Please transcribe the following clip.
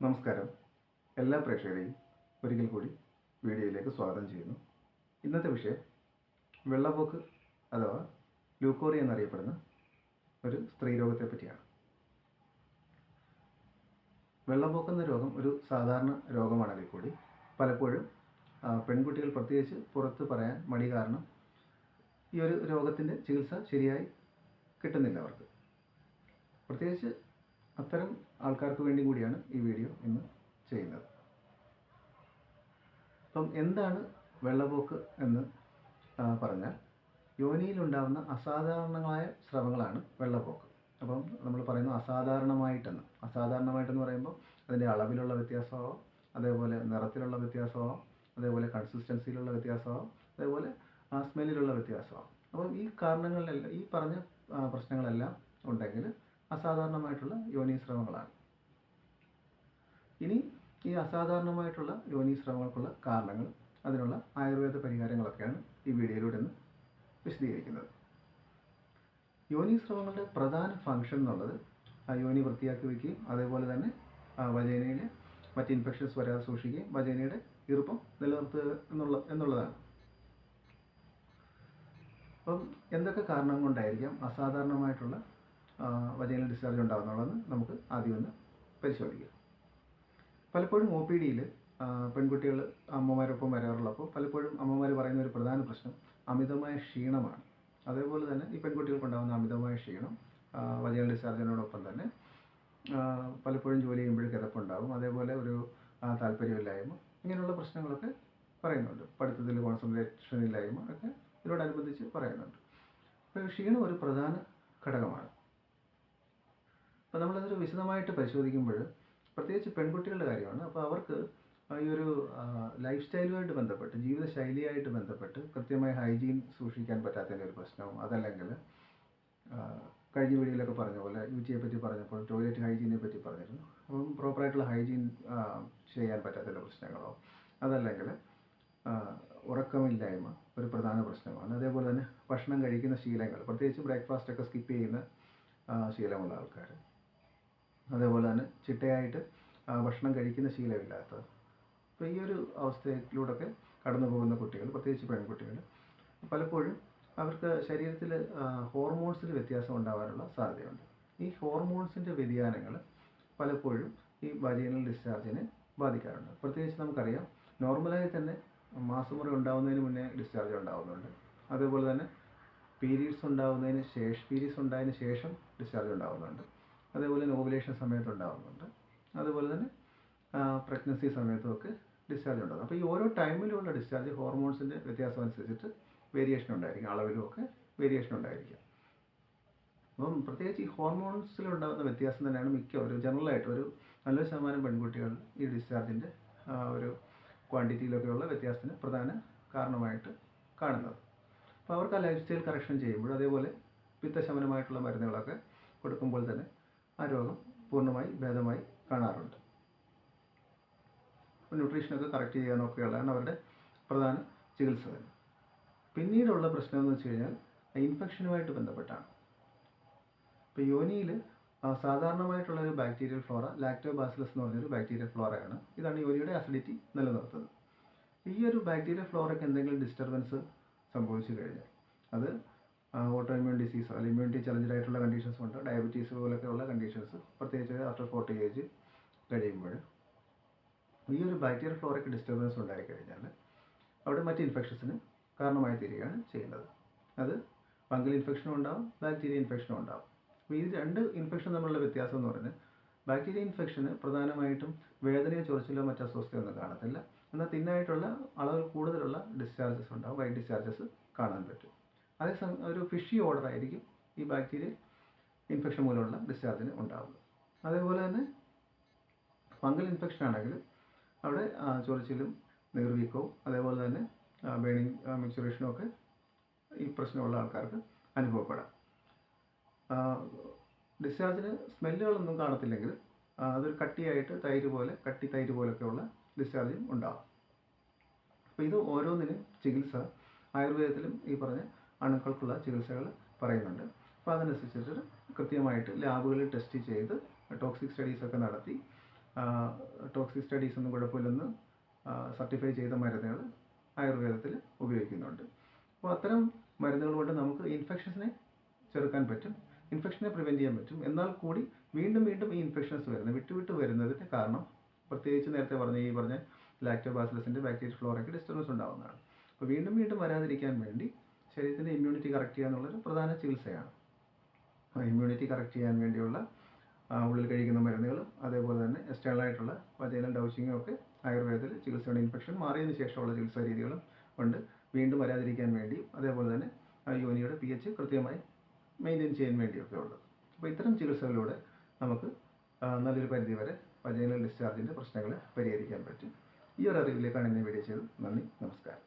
നമസ്കാരം. എല്ലാ പ്രേക്ഷകരെയും ഒരിക്കൽ കൂടി വീഡിയോയിലേക്ക് സ്വാഗതം ചെയ്യുന്നു. ഇന്നത്തെ വിഷയം വെള്ളപ്പോക്ക് അഥവാ ലൂക്കോറി എന്നറിയപ്പെടുന്ന ഒരു സ്ത്രീരോഗത്തെ പറ്റിയാണ്. വെള്ളപ്പോക്ക് എന്ന രോഗം ഒരു സാധാരണ രോഗമാണെങ്കിൽ കൂടി പലപ്പോഴും പെൺകുട്ടികൾ പ്രത്യേകിച്ച് പുറത്ത് പറയാൻ മടി കാരണം ഈ ഒരു രോഗത്തിന്റെ ചികിത്സ ശരിയായി കിട്ടുന്നില്ല അവർക്ക്. പ്രത്യേകിച്ച് അത്തരം ആൾക്കാർക്ക് വേണ്ടി കൂടിയാണ് ഈ വീഡിയോ ഇന്ന് ചെയ്യുന്നത്. അപ്പം എന്താണ് വെള്ളപോക്ക് എന്ന് പറഞ്ഞാൽ യോനിയിലുണ്ടാകുന്ന അസാധാരണമായ സ്രവങ്ങളാണ് വെള്ളപ്പോക്ക്. അപ്പം നമ്മൾ പറയുന്നു അസാധാരണമായിട്ടെന്ന്. അസാധാരണമായിട്ടെന്ന് പറയുമ്പോൾ അതിന്റെ അളവിലുള്ള വ്യത്യാസമാവാം അതേപോലെ നിറത്തിലുള്ള വ്യത്യാസമാവാം അതേപോലെ കൺസിസ്റ്റൻസിയിലുള്ള വ്യത്യാസമാവാം അതേപോലെ സ്മെല്ലിലുള്ള വ്യത്യാസമാവാം. അപ്പം ഈ കാരണങ്ങളിലെല്ലാം ഈ പറഞ്ഞ പ്രശ്നങ്ങളെല്ലാം ഉണ്ടെങ്കിൽ അസാധാരണമായിട്ടുള്ള യോനീസ്രവങ്ങളാണ് ഇനി ഈ അസാധാരണമായിട്ടുള്ള യോനീസ്രവങ്ങൾക്കുള്ള കാരണങ്ങൾ അതിനുള്ള ആയുർവേദ പരിഹാരങ്ങളൊക്കെയാണ് ഈ വീഡിയോയിലൂടെ ഇന്ന് വിശദീകരിക്കുന്നത്. യോനീസ്രവങ്ങളുടെ പ്രധാന ഫങ്ഷൻ എന്നുള്ളത് ആ യോനി വൃത്തിയാക്കി വയ്ക്കുകയും അതേപോലെ തന്നെ ആ വജേനയിൽ മറ്റ് ഇൻഫെക്ഷൻസ് വരാതെ സൂക്ഷിക്കുകയും വജേനയുടെ ഈർപ്പം നിലനിർത്തുക എന്നുള്ള എന്നുള്ളതാണ്. അപ്പം എന്തൊക്കെ കാരണം കൊണ്ടായിരിക്കാം അസാധാരണമായിട്ടുള്ള വജൈനൽ ഡിസ്ചാർജ് ഉണ്ടാകുന്നുള്ളതെന്ന് നമുക്ക് ആദ്യം ഒന്ന് പരിശോധിക്കാം. പലപ്പോഴും ഒ പി ഡിയിൽ പെൺകുട്ടികൾ അമ്മമാരൊപ്പം വരാറുള്ളപ്പോൾ പലപ്പോഴും അമ്മമാർ പറയുന്ന ഒരു പ്രധാന പ്രശ്നം അമിതമായ ക്ഷീണമാണ്. അതേപോലെ തന്നെ ഈ പെൺകുട്ടികൾക്കുണ്ടാകുന്ന അമിതമായ ക്ഷീണം വജൈനൽ ഡിസ്ചാർജിനോടൊപ്പം തന്നെ പലപ്പോഴും ജോലി ചെയ്യുമ്പോഴും കിതപ്പുണ്ടാകും അതേപോലെ ഒരു താല്പര്യമില്ലായ്മ ഇങ്ങനെയുള്ള പ്രശ്നങ്ങളൊക്കെ പറയുന്നുണ്ട്. പഠിത്തത്തിൽ കോൺസെൻട്രേഷൻ ഇല്ലായ്മ ഒക്കെ ഇതിനോടനുബന്ധിച്ച് പറയുന്നുണ്ട്. അപ്പോൾ ക്ഷീണം ഒരു പ്രധാന ഘടകമാണ്. അപ്പോൾ നമ്മളതൊരു വിശദമായിട്ട് പരിശോധിക്കുമ്പോൾ പ്രത്യേകിച്ച് പെൺകുട്ടികളുടെ കാര്യമാണ്. അപ്പോൾ അവർക്ക് ഈ ഒരു ലൈഫ് സ്റ്റൈലുമായിട്ട് ബന്ധപ്പെട്ട് ജീവിതശൈലിയായിട്ട് ബന്ധപ്പെട്ട് കൃത്യമായ ഹൈജീൻ സൂക്ഷിക്കാൻ പറ്റാത്തതിന്റെ ഒരു പ്രശ്നവും അതല്ലെങ്കിൽ കഴിഞ്ഞ വീഡിയോയിലൊക്കെ പറഞ്ഞ പോലെ യു പറ്റി പറഞ്ഞപ്പോൾ ടോയ്ലറ്റ് ഹൈജീനെ പറ്റി പറഞ്ഞിരുന്നു. അപ്പം പ്രോപ്പറായിട്ടുള്ള ഹൈജീൻ ചെയ്യാൻ പറ്റാത്തതിന്റെ പ്രശ്നങ്ങളോ അതല്ലെങ്കിൽ ഉറക്കമില്ലായ്മ ഒരു പ്രധാന പ്രശ്നമാണ്. അതേപോലെ തന്നെ ഭക്ഷണം കഴിക്കുന്ന ശീലങ്ങൾ പ്രത്യേകിച്ച് ബ്രേക്ക്ഫാസ്റ്റ് ഒക്കെ സ്കിപ്പ് ചെയ്യുന്ന ശീലമുള്ള ആൾക്കാർ അതേപോലെ തന്നെ ചിട്ടയായിട്ട് ഭക്ഷണം കഴിക്കുന്ന ശീലമില്ലാത്തത്. അപ്പോൾ ഈ ഒരു അവസ്ഥയിലൂടെയൊക്കെ കടന്നു പോകുന്ന കുട്ടികൾ പ്രത്യേകിച്ച് പെൺകുട്ടികൾ പലപ്പോഴും അവർക്ക് ശരീരത്തിൽ ഹോർമോൺസിൽ വ്യത്യാസം ഉണ്ടാകാനുള്ള സാധ്യതയുണ്ട്. ഈ ഹോർമോൺസിന്റെ വ്യതിയാനങ്ങൾ പലപ്പോഴും ഈ വജൈനൽ ഡിസ്ചാർജിനെ ബാധിക്കാറുണ്ട്. പ്രത്യേകിച്ച് നമുക്കറിയാം നോർമലായി തന്നെ മാസമുറി ഉണ്ടാകുന്നതിന് മുന്നേ ഡിസ്ചാർജ് ഉണ്ടാകുന്നുണ്ട് അതേപോലെ തന്നെ പീരീഡ്സ് ഉണ്ടാകുന്നതിന് ശേഷം പീരീഡ്സ് ഉണ്ടായതിന് ശേഷം ഡിസ്ചാർജ് ഉണ്ടാകുന്നുണ്ട് അതേപോലെ നോബുലേഷൻ സമയത്ത് ഉണ്ടാകുന്നുണ്ട് അതുപോലെ തന്നെ പ്രഗ്നൻസി സമയത്തും ഒക്കെ ഡിസ്ചാർജ് ഉണ്ടാകും. അപ്പോൾ ഈ ഓരോ ടൈമിലുള്ള ഡിസ്ചാർജ് ഹോർമോൺസിന്റെ വ്യത്യാസം അനുസരിച്ചിട്ട് വേരിയേഷൻ ഉണ്ടായിരിക്കും. അളവിലും ഒക്കെ വേരിയേഷൻ ഉണ്ടായിരിക്കും. അപ്പം പ്രത്യേകിച്ച് ഈ ഹോർമോൺസിലുണ്ടാകുന്ന വ്യത്യാസം തന്നെയാണ് മിക്ക ഒരു ജനറലായിട്ട് ഒരു നല്ല ശതമാനം പെൺകുട്ടികൾ ഈ ഡിസ്ചാർജിന്റെ ഒരു ക്വാണ്ടിറ്റിയിലൊക്കെയുള്ള വ്യത്യാസത്തിന് പ്രധാന കാരണമായിട്ട് കാണുന്നത്. അപ്പോൾ അവർക്ക് ആ ലൈഫ് സ്റ്റൈൽ കറക്ഷൻ ചെയ്യുമ്പോൾ അതേപോലെ പിത്തശമനമായിട്ടുള്ള മരുന്നുകളൊക്കെ കൊടുക്കുമ്പോൾ തന്നെ ആ രോഗം പൂർണമായി ഭേദമായി കാണാറുണ്ട്. ന്യൂട്രീഷനൊക്കെ കറക്റ്റ് ചെയ്യാൻ നോക്കുകയുള്ളതാണ് അവരുടെ പ്രധാന ചികിത്സ തന്നെ. പിന്നീടുള്ള പ്രശ്നം എന്ന് വെച്ച് കഴിഞ്ഞാൽ ഇൻഫെക്ഷനുമായിട്ട് ബന്ധപ്പെട്ടാണ്. ഇപ്പോൾ യോനിയിൽ സാധാരണമായിട്ടുള്ള ഒരു ബാക്ടീരിയൽ ഫ്ലോറ ലാക്ടോബാസിലസ് എന്ന് പറഞ്ഞൊരു ബാക്ടീരിയൽ ഫ്ലോറയാണ് ഇതാണ് യോനിയുടെ അസിഡിറ്റി നിലനിർത്തുന്നത്. ഈ ഒരു ബാക്ടീരിയൽ ഫ്ലോറയ്ക്ക് എന്തെങ്കിലും ഡിസ്റ്റർബൻസ് സംഭവിച്ചു കഴിഞ്ഞാൽ അത് ഓട്ടോ ഇമ്മ്യൂൺ ഡിസീസ് അല്ലെങ്കിൽ ഇമ്മ്യൂണിറ്റി ചലഞ്ചഡ് ആയിട്ടുള്ള കണ്ടീഷൻസ് ഉണ്ട്. ഡയബറ്റീസ് പോലൊക്കെ ഉള്ള കണ്ടീഷൻസ് പ്രത്യേകിച്ച് ആഫ്റ്റർ ഫോർട്ടി ഏജ് കഴിയുമ്പോൾ. ഈ ഒരു ബാക്ടീരിയൽ ഫ്ലോറയ്ക്ക് ഡിസ്റ്റർബൻസ് ഉണ്ടായിക്കഴിഞ്ഞാൽ അവിടെ മറ്റ് ഇൻഫെക്ഷൻസിന് കാരണമായി തീരുകയാണ് ചെയ്യുന്നത്. അത് ഫംഗൽ ഇൻഫെക്ഷനും ഉണ്ടാവും ബാക്ടീരിയ ഇൻഫെക്ഷനും ഉണ്ടാവും. അപ്പോൾ ഈ രണ്ട് ഇൻഫെക്ഷൻ തമ്മിലുള്ള വ്യത്യാസം എന്ന് പറഞ്ഞാൽ ബാക്ടീരിയ ഇൻഫെക്ഷന് പ്രധാനമായിട്ടും വേദനയോ ചൊറിച്ചിലോ മറ്റ് അസ്വസ്ഥയൊന്നും കാണത്തില്ല. എന്നാൽ തിന്നായിട്ടുള്ള അളവിൽ കൂടുതലുള്ള ഡിസ്ചാർജസ് ഉണ്ടാവും വൈറ്റ് ഡിസ്ചാർജസ് കാണാൻ പറ്റും. അതേസമയം ഒരു ഫിഷി ഓർഡർ ആയിരിക്കും ഈ ബാക്ടീരിയ ഇൻഫെക്ഷൻ മൂലമുള്ള ഡിസ്ചാർജിന് ഉണ്ടാവുന്നത്. അതേപോലെ തന്നെ ഫംഗൽ ഇൻഫെക്ഷൻ ആണെങ്കിൽ അവിടെ ചൊറിച്ചിലും നീർവീക്കവും അതേപോലെ തന്നെ ബേണിങ് മെച്ചുറേഷനും ഒക്കെ ഈ പ്രശ്നമുള്ള ആൾക്കാർക്ക് അനുഭവപ്പെടാം. ഡിസ്ചാർജിന് സ്മെല്ലുകളൊന്നും കാണത്തില്ലെങ്കിൽ അതൊരു കട്ടിയായിട്ട് തൈര് പോലെ കട്ടി തൈര് പോലൊക്കെയുള്ള ഡിസ്ചാർജും ഉണ്ടാകും അപ്പോൾ ഇത് ഓരോന്നിനും ചികിത്സ ആയുർവേദത്തിലും ഈ പറഞ്ഞ അണുക്കൾക്കുള്ള ചികിത്സകൾ പറയുന്നുണ്ട്. അപ്പോൾ അതനുസരിച്ചിട്ട് കൃത്യമായിട്ട് ലാബുകളിൽ ടെസ്റ്റ് ചെയ്ത് ടോക്സിക് സ്റ്റഡീസ് ഒക്കെ നടത്തി. ടോക്സിക് സ്റ്റഡീസ് ഒന്നും കുഴപ്പമില്ലെന്ന് സർട്ടിഫൈ ചെയ്ത മരുന്നുകൾ ആയുർവേദത്തിൽ ഉപയോഗിക്കുന്നുണ്ട്. അപ്പോൾ അത്തരം മരുന്നുകൾ കൊണ്ട് നമുക്ക് ഇൻഫെക്ഷൻസിനെ ചെറുക്കാൻ പറ്റും ഇൻഫെക്ഷനെ പ്രിവെന്റ് ചെയ്യാൻ പറ്റും. എന്നാൽ കൂടി വീണ്ടും വീണ്ടും ഈ ഇൻഫെക്ഷൻസ് വരുന്നത് വിട്ടുവിട്ട് വരുന്നതിന്റെ കാരണം പ്രത്യേകിച്ച് നേരത്തെ പറഞ്ഞ ഈ പറഞ്ഞ ലാക്ടോബാസിലസിന്റെ ബാക്ടീരിയ ഫ്ലോറയ്ക്ക് ഡിസ്റ്റർബൻസ് ഉണ്ടാകുന്നതാണ് അപ്പോൾ വീണ്ടും വീണ്ടും വരാതിരിക്കാൻ വേണ്ടി ശരീരത്തിന്റെ ഇമ്മ്യൂണിറ്റി കറക്റ്റ് ചെയ്യുക എന്നുള്ളൊരു പ്രധാന ചികിത്സയാണ്. ഇമ്മ്യൂണിറ്റി കറക്റ്റ് ചെയ്യാൻ വേണ്ടിയുള്ള ഉള്ളിൽ കഴിക്കുന്ന മരുന്നുകളും അതേപോലെ തന്നെ external ആയിട്ടുള്ള ഡൗസിങ്ങും ഒക്കെ ആയുർവേദത്തിൽ ചികിത്സയുടെ ഇൻഫെക്ഷൻ മാറിയതിന് ശേഷമുള്ള ചികിത്സാ രീതികളും ഉണ്ട്. വീണ്ടും വരാതിരിക്കാൻ വേണ്ടിയും അതേപോലെ തന്നെ യോനിയുടെ പി എച്ച് കൃത്യമായി മെയിന്റെയിൻ ചെയ്യാൻ വേണ്ടിയൊക്കെ ഉള്ളത്. അപ്പോൾ ഇത്തരം ചികിത്സകളിലൂടെ നമുക്ക് നല്ലൊരു പരിധി വരെ വജൈനൽ ഡിസ്ചാർജിന്റെ പ്രശ്നങ്ങളെ പരിഹരിക്കാൻ പറ്റും. ഈ ഒരു അറിവിലേക്കാണ് ഇന്ന് വീഡിയോ ചെയ്തത്. നന്ദി നമസ്കാരം.